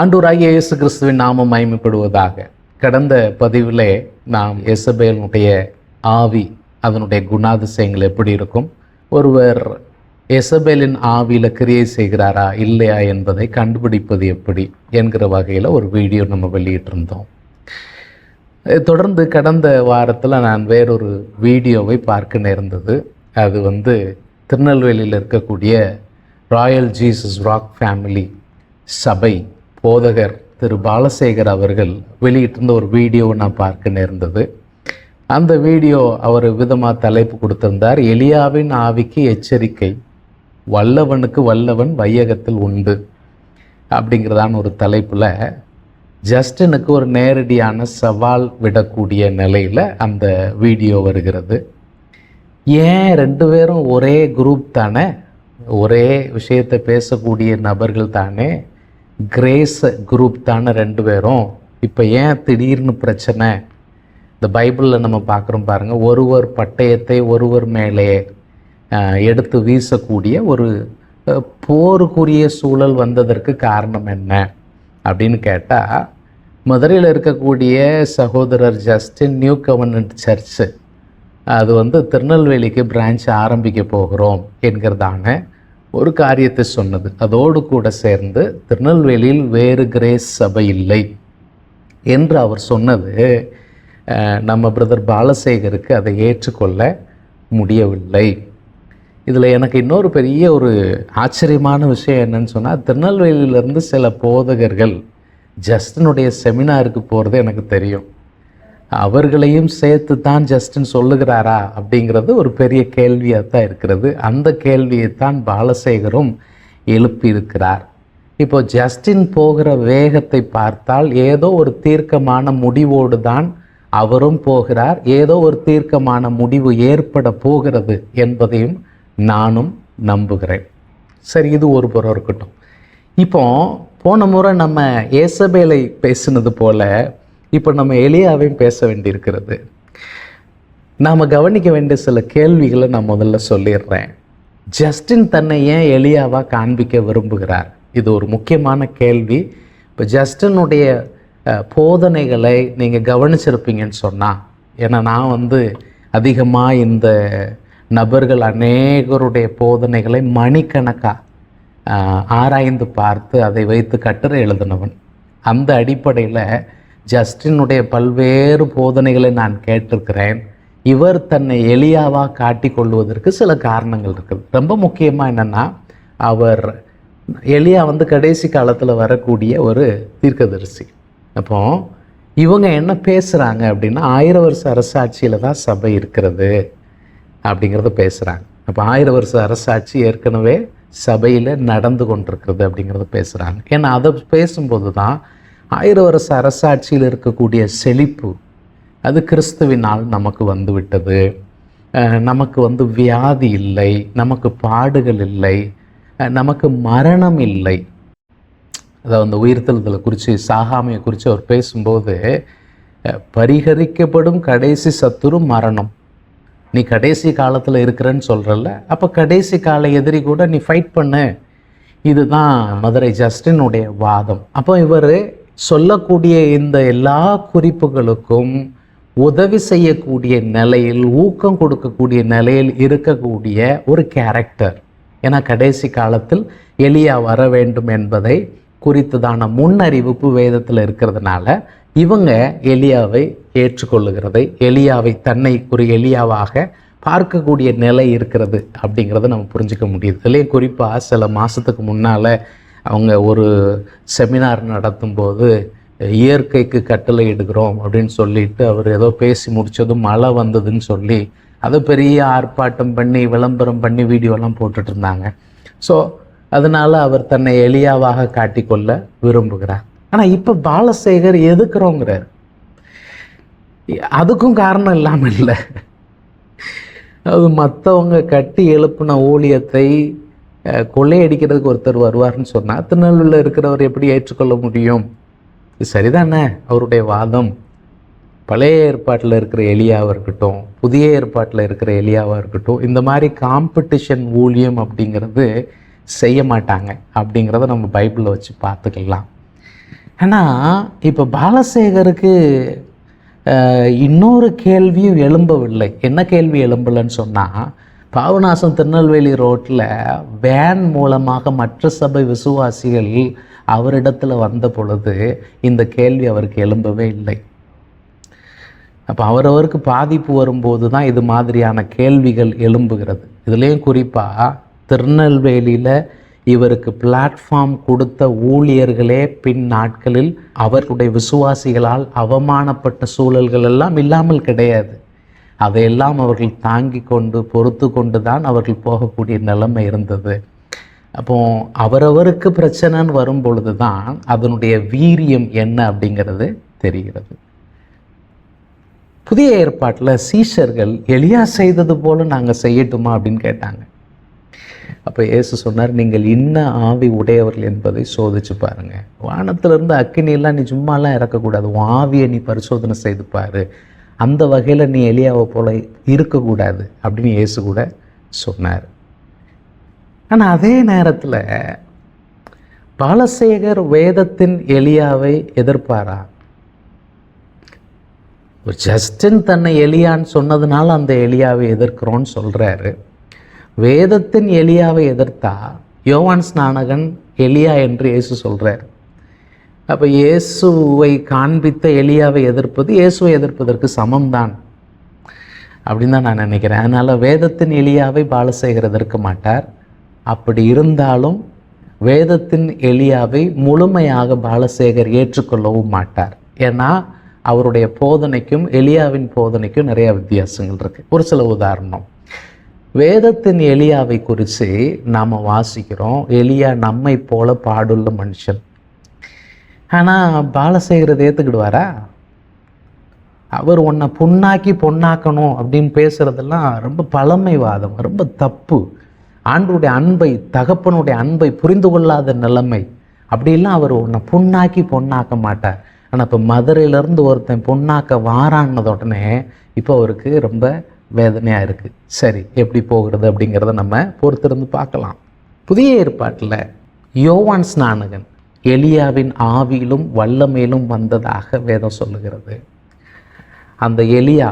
ஆண்டூராகிய இயேசு கிறிஸ்துவின் நாமம் மயமைப்படுவதாக கடந்த பதிவிலே நாம் எசபேலனுடைய ஆவி அதனுடைய குணாதிசயங்கள் எப்படி இருக்கும்? ஒருவர் எசபேலின் ஆவியில் கிரியை செய்கிறாரா இல்லையா என்பதை கண்டுபிடிப்பது எப்படி என்கிற வகையில் ஒரு வீடியோ நம்ம வெளியிட்டிருந்தோம். தொடர்ந்து கடந்த வாரத்தில் நான் வேறொரு வீடியோவை பார்க்க நேர்ந்தது. அது வந்து திருநெல்வேலியில் இருக்கக்கூடிய ராயல் ஜீசஸ் ராக் ஃபேமிலி சபை. போதகர் திரு பாலசேகர் அவர்கள் வெளியிட்டிருந்த ஒரு வீடியோவை நான் பார்க்க நேர்ந்தது. அந்த வீடியோ அவர் விதமாக தலைப்பு கொடுத்திருந்தார். எலியாவின் ஆவிக்கு எச்சரிக்கை வல்லவனுக்கு வல்லவன் வையகத்தில் உண்டு அப்படிங்கிறதான ஒரு தலைப்பில் ஜஸ்டினுக்கு ஒரு நேரடியான சவால் விடக்கூடிய நிலையில் அந்த வீடியோ வருகிறது. ஏன் ரெண்டு பேரும் ஒரே குரூப் தானே? ஒரே விஷயத்தை பேசக்கூடிய நபர்கள் தானே? கிரேஸ் குரூப் தானே ரெண்டு பேரும். இப்போ ஏன் திடீர்னு பிரச்சனை? இந்த பைபிளில் நம்ம பார்க்குறோம் பாருங்கள் ஒருவர் பட்டயத்தை ஒருவர் மேலே எடுத்து வீசக்கூடிய ஒரு போருக்குரிய சூழல் வந்ததற்கு காரணம் என்ன? அப்படின்னு கேட்டால் மதுரையில் இருக்கக்கூடிய சகோதரர் ஜஸ்டின் நியூ கவர்னன்ட் சர்ச்சு அது வந்து திருநெல்வேலிக்கு பிரான்ச் ஆரம்பிக்க போகிறோம் என்கிறதான ஒரு காரியத்தை சொன்னது. அதோடு கூட சேர்ந்து திருநெல்வேலியில் வேறு கிரேஸ் சபை இல்லை என்று அவர் சொன்னது. நம்ம பிரதர் பாலசேகருக்கு அதை ஏற்றுக்கொள்ள முடியவில்லை. இதில் எனக்கு இன்னொரு பெரிய ஒரு ஆச்சரியமான விஷயம் என்னன்னு சொன்னால் திருநெல்வேலியிலேருந்து சில போதகர்கள் ஜஸ்டினுடைய செமினாருக்கு போகிறது எனக்கு தெரியும். அவர்களையும் சேர்த்து தான் ஜஸ்டின் சொல்லுகிறாரா அப்படிங்கிறது ஒரு பெரிய கேள்வியாக தான் இருக்கிறது. அந்த கேள்வியை தான் பாலசேகரும் எழுப்பியிருக்கிறார். இப்போ ஜஸ்டின் போகிற வேகத்தை பார்த்தால் ஏதோ ஒரு தீர்க்கமான முடிவோடு தான் அவரும் போகிறார். ஏதோ ஒரு தீர்க்கமான முடிவு ஏற்பட போகிறது என்பதையும் நானும் நம்புகிறேன். சரி இது ஒரு புறம் இருக்கட்டும். இப்போ போன முறை நம்ம ஏசபேலை பேசினது போல இப்போ நம்ம எளியாவையும் பேச வேண்டியிருக்கிறது. நாம் கவனிக்க வேண்டிய சில கேள்விகளை நான் முதல்ல சொல்லிடுறேன். ஜஸ்டின் தன்னை ஏன் எளியாவாக காண்பிக்க விரும்புகிறார்? இது ஒரு முக்கியமான கேள்வி. இப்போ ஜஸ்டினுடைய போதனைகளை நீங்கள் கவனிச்சிருப்பீங்கன்னு சொன்னால் ஏன்னா நான் வந்து அதிகமாக இந்த நபர்கள் அநேகருடைய போதனைகளை மணிக்கணக்காக ஆராய்ந்து பார்த்து அதை வைத்து கட்டுரை எழுதினவன். அந்த அடிப்படையில் ஜஸ்டினுடைய பல்வேறு போதனைகளை நான் கேட்டிருக்கிறேன். இவர் தன்னை எளியாவாக காட்டிக் கொள்வதற்கு சில காரணங்கள் இருக்குது. ரொம்ப முக்கியமாக என்னென்னா அவர் எளியா வந்து கடைசி காலத்தில் வரக்கூடிய ஒரு தீர்க்கதரிசி. அப்போ இவங்க என்ன பேசுகிறாங்க அப்படின்னா ஆயிரம் வருஷ அரசாட்சியில் தான் சபை இருக்கிறது அப்படிங்கிறத பேசுகிறாங்க அப்போ ஆயிரம் வருஷ அரசாட்சி ஏற்கனவே சபையில் நடந்து கொண்டிருக்கிறது அப்படிங்கிறத பேசுகிறாங்க ஏன்னா அதை பேசும்போது தான் ஆயிரம் வருஷ அரசாட்சியில் இருக்கக்கூடிய செழிப்பு அது கிறிஸ்துவினால் நமக்கு வந்துவிட்டது. நமக்கு வந்து வியாதி இல்லை நமக்கு பாடுகள் இல்லை நமக்கு மரணம் இல்லை. அதாவது அந்த உயிர்த்தெழுதலை குறித்து சாகாமையை குறித்து அவர் பேசும்போது பரிகரிக்கப்படும் கடைசி சத்துரு மரணம். நீ கடைசி காலத்தில் இருக்கிறேன்னு சொல்கிறல்ல அப்போ கடைசி கால எதிரி கூட நீ ஃபைட் பண்ணு. இதுதான் மதுரை ஜஸ்டினுடைய வாதம். அப்போ இவர் சொல்லக்கூடிய இந்த எல்லா குறிப்புகளுக்கும் உதவி செய்யக்கூடிய நிலையில் ஊக்கம் கொடுக்கக்கூடிய நிலையில் இருக்கக்கூடிய ஒரு கேரக்டர் ஏன்னா கடைசி காலத்தில் எளியா வர வேண்டும் என்பதை குறித்ததான முன்னறிவிப்பு வேதத்தில் இருக்கிறதுனால இவங்க எளியாவை ஏற்றுக்கொள்ளுகிறதை எளியாவை தன்னை ஒரு எளியாவாக பார்க்கக்கூடிய நிலை இருக்கிறது அப்படிங்கிறத நம்ம புரிஞ்சுக்க முடியுது. இதுலேயும் குறிப்பாக சில மாதத்துக்கு முன்னால் அவங்க ஒரு செமினார் நடத்தும்போது இயற்கைக்கு கட்டளை இடுகிறோம் அப்படின்னு சொல்லிட்டு அவர் ஏதோ பேசி முடித்ததும் மழை வந்ததுன்னு சொல்லி அதை பெரிய ஆர்ப்பாட்டம் பண்ணி விளம்பரம் பண்ணி வீடியோலாம் போட்டுட்டு இருந்தாங்க. ஸோ அதனால் அவர் தன்னை எளியாவாக காட்டிக்கொள்ள விரும்புகிறார். ஆனால் இப்போ பாலசேகர் எதுக்குறோங்கிறார். அதுக்கும் காரணம் இல்லாமல் இல்லை. அது மற்றவங்க கட்டி எழுப்பின ஊழியத்தை கொள்ளையடிக்கிறதுக்கு ஒருத்தர் வருவார்னு சொன்னால் திருநெல்வேலியில் இருக்கிறவர் எப்படி ஏற்றுக்கொள்ள முடியும்? இது சரிதானே? அவருடைய வாதம். பழைய ஏற்பாட்டில் இருக்கிற எலியாவாக இருக்கட்டும் புதிய ஏற்பாட்டில் இருக்கிற எலியாவாக இருக்கட்டும் இந்த மாதிரி காம்படிஷன் ஊழியம் அப்படிங்கிறது செய்ய மாட்டாங்க அப்படிங்கிறத நம்ம பைபிளில் வச்சு பார்த்துக்கலாம். ஆனால் இப்போ பாலசேகருக்கு இன்னொரு கேள்வியும் எழும்பவில்லை. என்ன கேள்வி எழும்பலைன்னு சொன்னால் பாவநாசம் திருநெல்வேலி ரோட்டில் வேன் மூலமாக மற்ற சபை விசுவாசிகள் அவரிடத்தில் வந்த பொழுது இந்த கேள்வி அவருக்கு எழும்பவே இல்லை. அப்போ அவரவருக்கு பாதிப்பு வரும்போது தான் இது மாதிரியான கேள்விகள் எழும்புகிறது. இதுலேயும் குறிப்பாக திருநெல்வேலியில் இவருக்கு பிளாட்ஃபார்ம் கொடுத்த ஊழியர்களே பின் நாட்களில் அவர்களுடைய விசுவாசிகளால் அவமானப்பட்ட சூழல்கள் எல்லாம் இல்லாமல் கிடையாது. அதையெல்லாம் அவர்கள் தாங்கி கொண்டு பொறுத்து கொண்டு தான் அவர்கள் போகக்கூடிய நிலைமை இருந்தது. அப்போ அவரவருக்கு பிரச்சனைன்னு வரும் பொழுது தான் அதனுடைய வீரியம் என்ன அப்படிங்கிறது தெரிகிறது. புதிய ஏற்பாட்டில் சீஷர்கள் எளியா செய்தது போல நாங்கள் செய்யட்டுமா அப்படின்னு கேட்டாங்க. அப்போ இயேசு சொன்னார் நீங்கள் இன்ன ஆவி உடையவர்கள் என்பதை சோதிச்சு பாருங்கள் வானத்திலிருந்து அக்கினியெல்லாம் நீ சும்மாலாம் இறக்கக்கூடாது. உன் ஆவியை நீ பரிசோதனை செய்து பாரு. அந்த வகையில் நீ எலியாவை போல் இருக்கக்கூடாது அப்படின்னு இயேசு கூட சொன்னார். ஆனால் அதே நேரத்தில் பாலசேகர் வேதத்தின் எலியாவை எதிர்ப்பாரா? ஒரு ஜஸ்டின் தன்னை எலியான்னு சொன்னதுனால அந்த எலியாவை எதிர்க்கிறோன்னு சொல்கிறாரு வேதத்தின் எலியாவை எதிர்த்தா யோவான் ஸ்நானகன் எலியா என்று இயேசு சொல்கிறார் அப்போ இயேசுவை காண்பித்த எலியாவை எதிர்ப்பது இயேசுவை எதிர்ப்பதற்கு சமம்தான். அப்படின்னு தான் நான் நினைக்கிறேன். அதனால் வேதத்தின் எலியாவை பாலசேகர் எதிர்க்க மாட்டார். அப்படி இருந்தாலும் வேதத்தின் எலியாவை முழுமையாக பாலசேகர் ஏற்றுக்கொள்ளவும் மாட்டார். ஏன்னா அவருடைய போதனைக்கும் எலியாவின் போதனைக்கும் நிறையா வித்தியாசங்கள் இருக்குது ஒரு சில உதாரணம். வேதத்தின் எலியாவை குறித்து நாம் வாசிக்கிறோம். எலியா நம்மை போல பாடுள்ள மனுஷன். ஆனால் பாலசேகரத்தை ஏற்றுக்கிடுவாரா அவர் உன்னை புண்ணாக்கி பொண்ணாக்கணும் அப்படின்னு பேசுகிறதெல்லாம் ரொம்ப பழமைவாதம் ரொம்ப தப்பு. ஆண்டருடைய அன்பை தகப்பனுடைய அன்பை புரிந்து கொள்ளாத நிலைமை. அப்படிலாம் அவர் உன்னை புண்ணாக்கி பொண்ணாக்க மாட்டார். ஆனால் இப்போ மதுரையிலேருந்து ஒருத்தன் பொண்ணாக்க வாரான்னத உடனே இப்போ அவருக்கு ரொம்ப வேதனையாக இருக்குது சரி எப்படி போகிறது அப்படிங்கிறத நம்ம பொறுத்திருந்து பார்க்கலாம். புதிய ஏற்பாட்டில் யோவான் ஸ்நானகன் எலியாவின் ஆவியிலும் வல்லமையிலும் வந்ததாக வேதம் சொல்லுகிறது. அந்த எலியா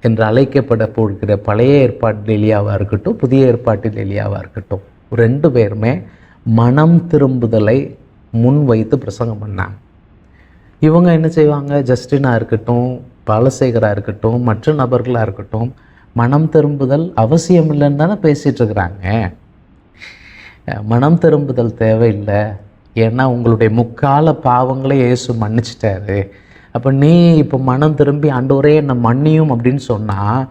என்று அழைக்கப்பட போகிற பழைய ஏற்பாட்டில் எலியாவாக இருக்கட்டும் புதிய ஏற்பாட்டில் எலியாவாக இருக்கட்டும் ரெண்டு பேருமே மனம் திரும்புதலை முன் வைத்து பிரசங்கம் பண்ணாங்க. இவங்க என்ன செய்வாங்க? ஜஸ்டினாக இருக்கட்டும் பாலசேகராக இருக்கட்டும் மற்ற நபர்களாக இருக்கட்டும் மனம் திரும்புதல் அவசியம் இல்லைன்னு தானே பேசிகிட்ருக்குறாங்க மனம் திரும்புதல் தேவையில்லை. ஏன்னா உங்களுடைய முக்கால பாவங்களை இயேசு மன்னிச்சிட்டாரு. அப்போ நீ இப்போ மனம் திரும்பி ஆண்டவரே என்னை மன்னியும் அப்படின்னு சொன்னால்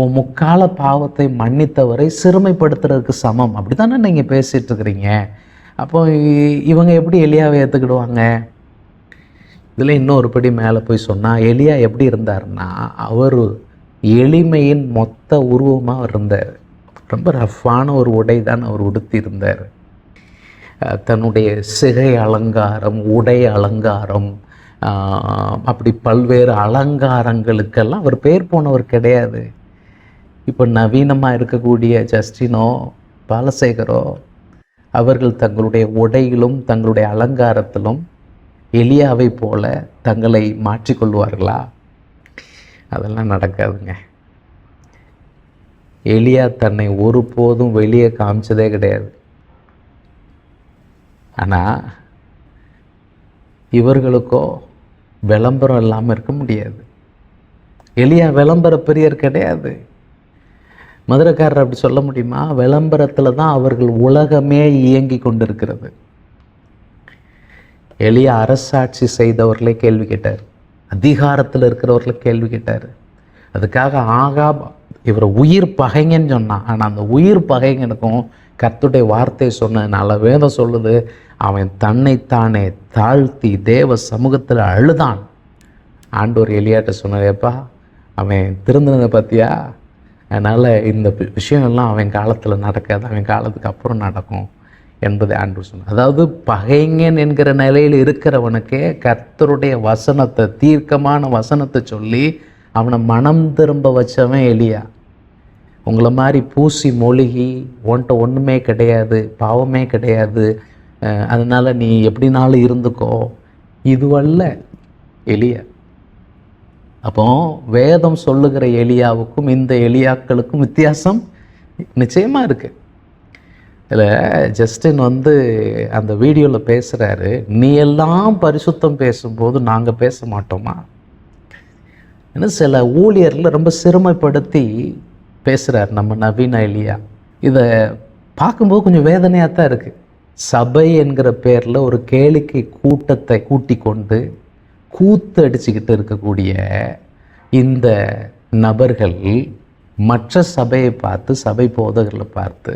உன் முக்கால பாவத்தை மன்னித்தவரை சிறுமைப்படுத்துறதுக்கு சமம். அப்படி தானே நீங்கள் பேசிகிட்டு இருக்கிறீங்க? அப்போ இவங்க எப்படி எலியாவை ஏற்றுக்கிடுவாங்க இதில் இன்னொரு படி மேலே போய் சொன்னால் எலியா எப்படி இருந்தாருன்னா அவர் எளிமையின் மொத்த உருவமாக இருந்தார். ரொம்ப ரஃப்பான ஒரு உடை தான் அவர் உடுத்தி இருந்தார் தன்னுடைய சிகை அலங்காரம் உடை அலங்காரம் அப்படி பல்வேறு அலங்காரங்களுக்கெல்லாம் அவர் பேர் போனவர் கிடையாது. இப்போ நவீனமாக இருக்கக்கூடிய ஜஸ்டினோ பாலசேகரோ அவர்கள் தங்களுடைய உடையிலும் தங்களுடைய அலங்காரத்திலும் எளியாவை போல தங்களை மாற்றிக்கொள்வார்களா அதெல்லாம் நடக்காதுங்க. எளியா தன்னை ஒருபோதும் வெளியே காமிச்சதே கிடையாது. ஆனால் இவர்களுக்கோ விளம்பரம் இல்லாமல் இருக்க முடியாது. எளியா விளம்பர பெரியர் கிடையாது. மதுரைக்காரர் அப்படி சொல்ல முடியுமா? விளம்பரத்தில் தான் அவர்கள் உலகமே இயங்கி கொண்டிருக்கிறது. எளிய அரசாட்சி செய்தவர்களே கேள்வி கேட்டார். அதிகாரத்தில் இருக்கிறவர்களை கேள்வி கேட்டார். அதுக்காக ஆகா இவர் உயிர் பகைங்கன்னு சொன்னான். ஆனால் அந்த உயிர் பகைங்கனுக்கும் கர்த்தருடைய வார்த்தை சொன்னதுனால வேதம் சொல்லுது. அவன் தன்னைத்தானே தாழ்த்தி தேவ சமூகத்தில் அழுதான். ஆண்டோர் எலியாட்ட சொன்னாரேப்பா அவன் திருந்தினதை பார்த்தியா? அதனால் இந்த விஷயம்லாம் அவன் காலத்தில் நடக்காது. அவன் காலத்துக்கு அப்புறம் நடக்கும் என்பதை ஆண்டு சொன்னார். அதாவது பகைங்கன் என்கிற நிலையில் இருக்கிறவனுக்கே கர்த்தருடைய வசனத்தை தீர்க்கமான வசனத்தை சொல்லி அவனை மனம் திரும்ப வச்சவன் எலியா. உங்களை மாதிரி பூசி மொழிகி உன்கிட்ட ஒன்றுமே கிடையாது பாவமே கிடையாது. அதனால் நீ எப்படினாலும் இருந்துக்கோ. இதுவல்ல எளிய. அப்போ வேதம் சொல்லுகிற எலியாவுக்கும் இந்த எலியாக்களுக்கும் வித்தியாசம் நிச்சயமாக இருக்குது இதில் ஜஸ்டின் வந்து அந்த வீடியோவில் பேசுகிறாரு நீ எல்லாம் பரிசுத்தம் பேசும்போது நாங்கள் பேச மாட்டோமா? ஏன்னா சில ஊழியர்களை ரொம்ப சிரமப்படுத்தி பேசுகிறார் நம்ம நவீன எலியா இதை பார்க்கும்போது கொஞ்சம் வேதனையாக தான் இருக்குது சபை என்கிற பேரில் ஒரு கேளிக்கை கூட்டத்தை கூட்டி கொண்டு கூத்து அடிச்சுக்கிட்டு இருக்கக்கூடிய இந்த நபர்கள் மற்ற சபையை பார்த்து சபை போதகர்களை பார்த்து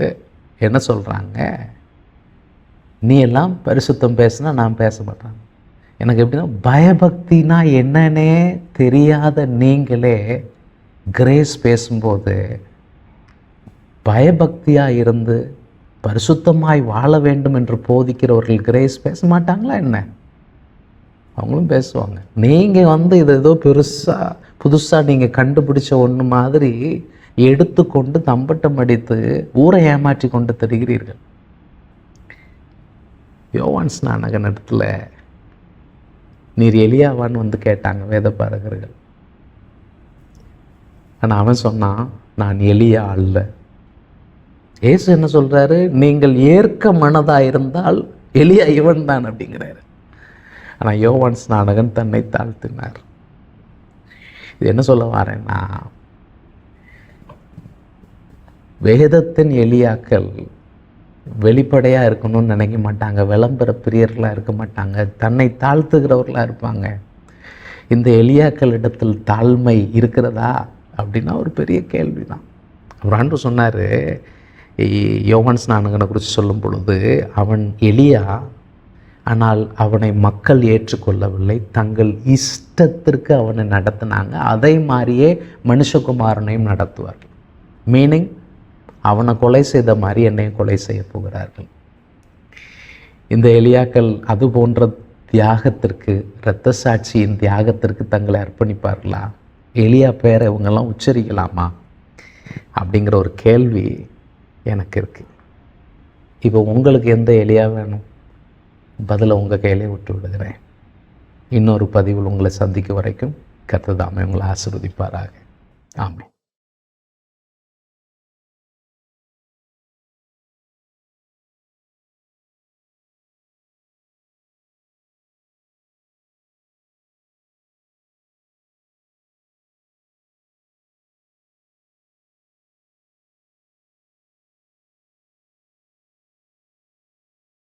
என்ன சொல்கிறாங்க நீ எல்லாம் பரிசுத்தம் பேசுனா நான் பேச மாட்டேன். எனக்கு எப்படின்னா பயபக்தினா என்னன்னே தெரியாத நீங்களே கிரேஸ் பேசும்போது பயபக்தியாக இருந்து பரிசுத்தமாய் வாழ வேண்டும் என்று போதிக்கிறவர்கள் கிரேஸ் பேச மாட்டாங்களா என்ன? அவங்களும் பேசுவாங்க. நீங்கள் வந்து இது ஏதோ பெருசாக புதுசாக நீங்கள் கண்டுபிடிச்ச ஒன்று மாதிரி எடுத்துக்கொண்டு தம்பட்டம் அடித்து ஊரை ஏமாற்றி கொண்டு தருகிறீர்கள். யோவான்ஸ் ஸ்நானகன் இடத்துல நீர் எளியாவான்னு வந்து கேட்டாங்க வேத பாரகர்கள் ஆனால் அவன் சொன்னான் நான் எளிய அல்ல. ஏசு என்ன சொல்கிறாரு நீங்கள் ஏற்க மனதாக இருந்தால் எளிய இவன் தான் அப்படிங்கிறாரு. ஆனால் யோவான் ஸ்நானகன் தன்னை தாழ்த்தினார். இது என்ன சொல்ல வரேன்னா வேதத்தின் எளியாக்கள் வெளிப்படையாக இருக்கணும்னு நினைக்க மாட்டாங்க விளம்பர பிரியர்களாக இருக்க மாட்டாங்க தன்னை தாழ்த்துகிறவர்களாக இருப்பாங்க. இந்த எளியாக்கள் இடத்தில் தாழ்மை இருக்கிறதா? அப்படின்னா ஒரு பெரிய கேள்வி தான் அவர் ஆண்டு சொன்னார் யோவான் ஸ்நானகனை குறித்து சொல்லும் பொழுது அவன் எளியா ஆனால் அவனை மக்கள் ஏற்றுக்கொள்ளவில்லை. தங்கள் இஷ்டத்திற்கு அவனை நடத்தினாங்க. அதை மாதிரியே மனுஷகுமாரனையும் நடத்துவார்கள். மீனிங் அவனை கொலை செய்த மாதிரி என்னையும் கொலை செய்ய போகிறார்கள். இந்த எலியாக்கள் அது போன்ற தியாகத்திற்கு இரத்த சாட்சியின் தியாகத்திற்கு தங்களை அர்ப்பணிப்பார்களா? எளியா பேரை இவங்கெல்லாம் உச்சரிக்கலாமா? அப்படிங்கிற ஒரு கேள்வி எனக்கு இருக்குது இப்போ உங்களுக்கு எந்த எலியா வேணும்? பதிலை உங்கள் கையிலே விட்டு விடுகிறேன். இன்னொரு பதிவில் உங்களை சந்திக்கும் வரைக்கும் கத்ததாமே உங்களை ஆசிர்வதிப்பாராக. ஆமாம்